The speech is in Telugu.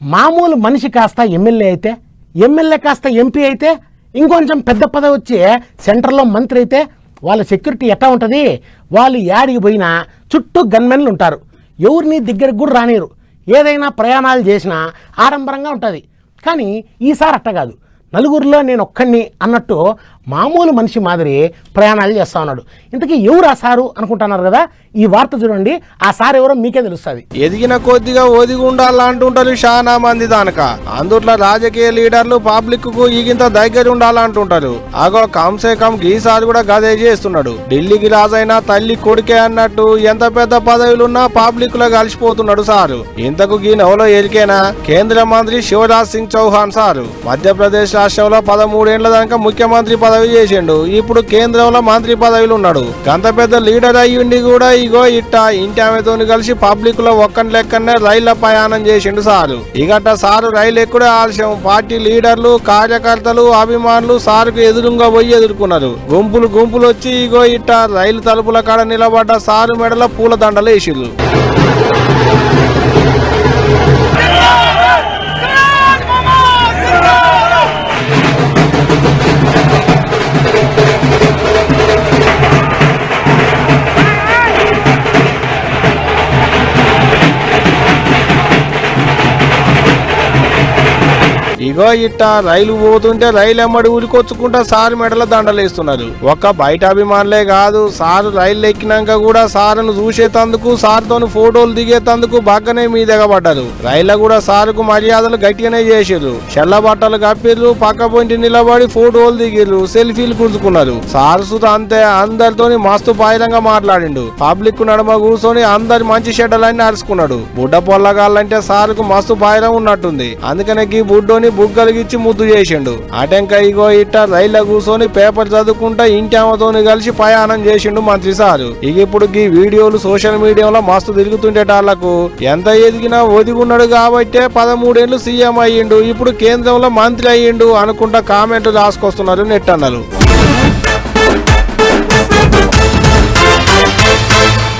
మామూలు మనిషి కాస్త ఎమ్మెల్యే అయితే ఎమ్మెల్యే కాస్త ఎంపీ అయితే ఇంకొంచెం పెద్ద పదవి వచ్చి సెంటర్లో మంత్రి అయితే వాళ్ళ సెక్యూరిటీ ఎట్లా ఉంటుంది? వాళ్ళు యాడికి పోయినా చుట్టూ గన్మెన్లు ఉంటారు. ఎవరిని దగ్గరకు కూడా రానిరు ఏదైనా ప్రయాణాలు చేసినా ఆడంబరంగా ఉంటుంది. కానీ ఈసారి అట్ట కాదు. నలుగురిలో నేను ఒక్కడిని అన్నట్టు మామూలు మనిషి మాదిరి ప్రయాణాలు చేస్తా ఉన్నాడు. ఇంతకీ ఎవరు ఆ సారు అనుకుంటున్నారు కదా? ఈ వార్త చూడండి. ఆ సార్ ఎవరో మీకే తెలుస్తుంది. ఎదిగిన కొద్దిగా ఒదిగి ఉండాలంటుంటారు చాలా మంది దానక. అందుట్లో రాజకీయ లీడర్లు పబ్లిక్కు ఈగింత దగ్గర ఉండాలంటుంటారు అగో కంసే కం ఈసారి కూడా గదే చేస్తున్నాడు. ఢిల్లీకి రాజైనా తల్లి కొడుకే అన్నట్టు ఎంత పెద్ద పదవులున్నా పబ్లిక్లో కలిసిపోతున్నాడు సారు. ఇంతకు గీ నవలో ఎరికేనా? కేంద్ర మంత్రి శివరాజ్ సింగ్ చౌహాన్ సారు. మధ్యప్రదేశ్ రాష్ట్రంలో పదమూడేళ్ళ దాకా ముఖ్యమంత్రి పదవి చేసిండు. ఇప్పుడు కేంద్రంలో మంత్రి పదవిలో ఉన్నాడు. గంత పెద్ద లీడర్ అయ్యుండి కూడా ఇగో ఇట్ట ఇంటి ఆమెతోని కలిసి పబ్లిక్లో ఒక్కని లెక్కనే రైళ్ళ ప్రయాణం చేసిండు సారు. ఇగట సారు రైలు ఎక్కడే ఆలస్యం. పార్టీ లీడర్లు కార్యకర్తలు అభిమానులు సారుకు ఎదురుగా పోయి ఎదుర్కొన్నారు. గుంపులు గుంపులు వచ్చి ఇగో ఇట్ట రైలు తలుపుల కాడ నిలబడ్డ సారు మెడల పూల దండలు వేసిర్రు ఇగో ఇట్ట రైలు పోతుంటే రైలు ఎమ్మడి ఉరికొచ్చుకుంటా సార్ మెడల దండలేస్తున్నారు. ఒక్క బయట అభిమానులే కాదు సార్ రైలు ఎక్కినాక కూడా సార్ను చూసేతందుకు సారుతోని ఫోటోలు దిగేతందుకు బాగానే మీదెగబడ్డారు. రైలు కూడా సారుకు మర్యాదలు గట్టిగానే చేసిర్రు. చెల్ల బట్టలు కప్పిర్రు పక్క పొంటి నిలబడి ఫోటోలు దిగిర్రు సెల్ఫీలు గుంజుకున్నారు సార్ సుత అంతే అందరితోని మస్తు పాయిరంగా మాట్లాడిండు. పబ్లిక్ నడుమ కూర్చొని అందరి మంచి షెడ్డలన్నీ అరుచుకున్నాడు. బుడ్డ పొల్లగాళ్ళంటే సారుకు మస్తు పాయిరం ఉన్నట్టుంది. అందుకనే ఈ బుడ్డోని బుగ్గలిగిచ్చి ముద్దు చేసిండు. అటెంక ఇగో ఇట్ట రైల్లో కూర్చొని పేపర్ చదువుకుంటా ఇంటి ఆమెతోని కలిసి ప్రయాణం చేసిండు మంత్రి సారు. ఇక ఇప్పుడు గీ వీడియోలు సోషల్ మీడియాలో మస్తు తిరుగుతుండేటాళ్ళకు ఎంత ఎదిగినా ఒదిగున్నాడు కాబట్టే పదమూడేళ్ళు సీఎం అయ్యిండు. ఇప్పుడు కేంద్రంలో మంత్రి అయ్యిండు అనుకుంటా కామెంట్లు రాసుకొస్తున్నారు నెట్ అన్నారు